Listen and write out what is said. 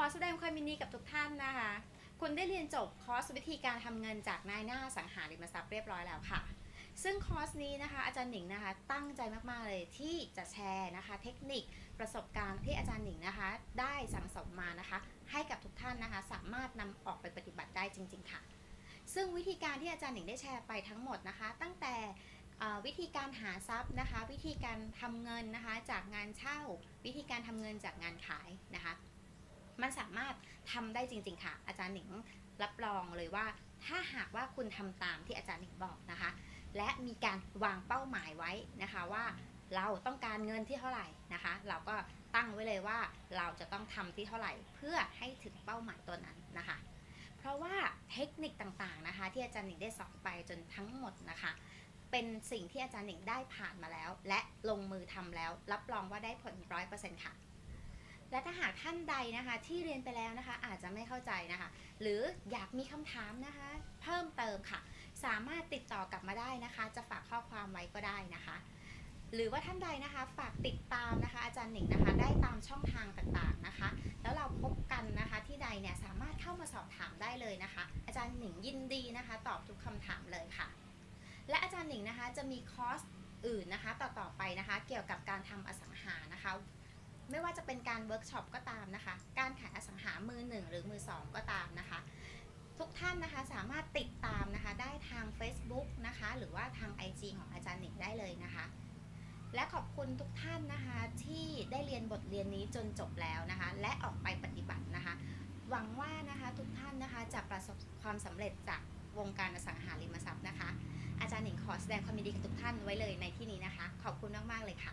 อแสดงความยินดีกับทุกท่านนะคะ คุณได้เรียนจบคอร์สวิธีการทำเงินจากนายหน้าสังหาริมทรัพย์เรียบร้อยแล้วค่ะ ซึ่งคอร์สนี้นะคะอาจารย์หนิงนะคะตั้งใจมากๆเลยที่จะแชร์นะคะ เทคนิคประสบการณ์ที่อาจารย์หนิงนะคะ ได้สั่งสมมานะคะ ให้กับทุกท่านนะคะ สามารถนำออกไปปฏิบัติได้จริง ๆ ค่ะ ซึ่งวิธีการที่อาจารย์หนิงได้แชร์ไปทั้งหมดนะคะ ตั้งแต่วิธีการหาทรัพย์นะคะ วิธีการทำเงินนะคะ จากงานเช่า วิธีการทำเงินจากงานขายนะคะ มันสามารถทำได้จริง ๆ ค่ะ อาจารย์หนิงรับรองเลยว่า ถ้าหากว่าคุณทำตามที่อาจารย์หนิงบอกนะคะ และมีการวางเป้าหมายไว้นะคะว่าเราต้องการเงินที่เท่าไหร่นะคะ เราก็ตั้งไว้เลยว่าเราจะต้องทำที่เท่าไหร่เพื่อให้ถึงเป้าหมายตัวนั้นนะคะ เพราะว่าเทคนิคต่างๆนะคะ ที่อาจารย์หนิงได้สอนไปจนทั้งหมดนะคะ เป็นสิ่งที่อาจารย์หนิงได้ผ่านมาแล้ว และลงมือทำแล้ว รับรองว่าได้ผลร้อยเปอร์เซ็นต์ค่ะ และถ้าหากท่านใดนะคะ ที่เรียนไปแล้วนะคะ อาจจะไม่เข้าใจนะคะ หรืออยากมีคำถามนะคะ เพิ่มเติมค่ะ สามารถติดต่อกลับมาได้นะคะ จะฝากข้อความไว้ก็ได้นะคะ หรือว่าท่านใดนะคะ ฝากติดตามนะคะ อาจารย์หนิงนะคะ ได้ตามช่องทางต่างๆนะคะ แล้วเราพบกันนะคะที่ใดเนี่ยสามารถเข้ามาสอบถามได้เลยนะคะ อาจารย์หนิงยินดีนะคะ ตอบทุกคำถามเลยค่ะ และอาจารย์หนิงนะคะจะมีคอร์สอื่นนะคะ ต่อๆไปนะคะ เกี่ยวกับการทำอสังหานะคะ ไม่ว่าจะเป็นการเวิร์กช็อปก็ตามนะคะ การขายอสังหามือหนึ่งหรือมือสองก็ตามนะคะ ทุกท่านนะคะสามารถติดตามนะคะได้ทาง Facebook นะคะ หรือว่าทาง IG ของอาจารย์หนิงได้เลยนะคะ และขอบคุณทุกท่านนะคะที่ได้เรียนบทเรียนนี้จนจบแล้วนะคะ และออกไปปฏิบัตินะคะ หวังว่านะคะทุกท่านนะคะจะประสบความสำเร็จจากวงการอสังหาริมทรัพย์นะคะ อาจารย์หนิงขอแสดงความยินดีกับทุกท่านไว้เลยในที่นี้นะคะ ขอบคุณมาก ๆ เลยค่ะ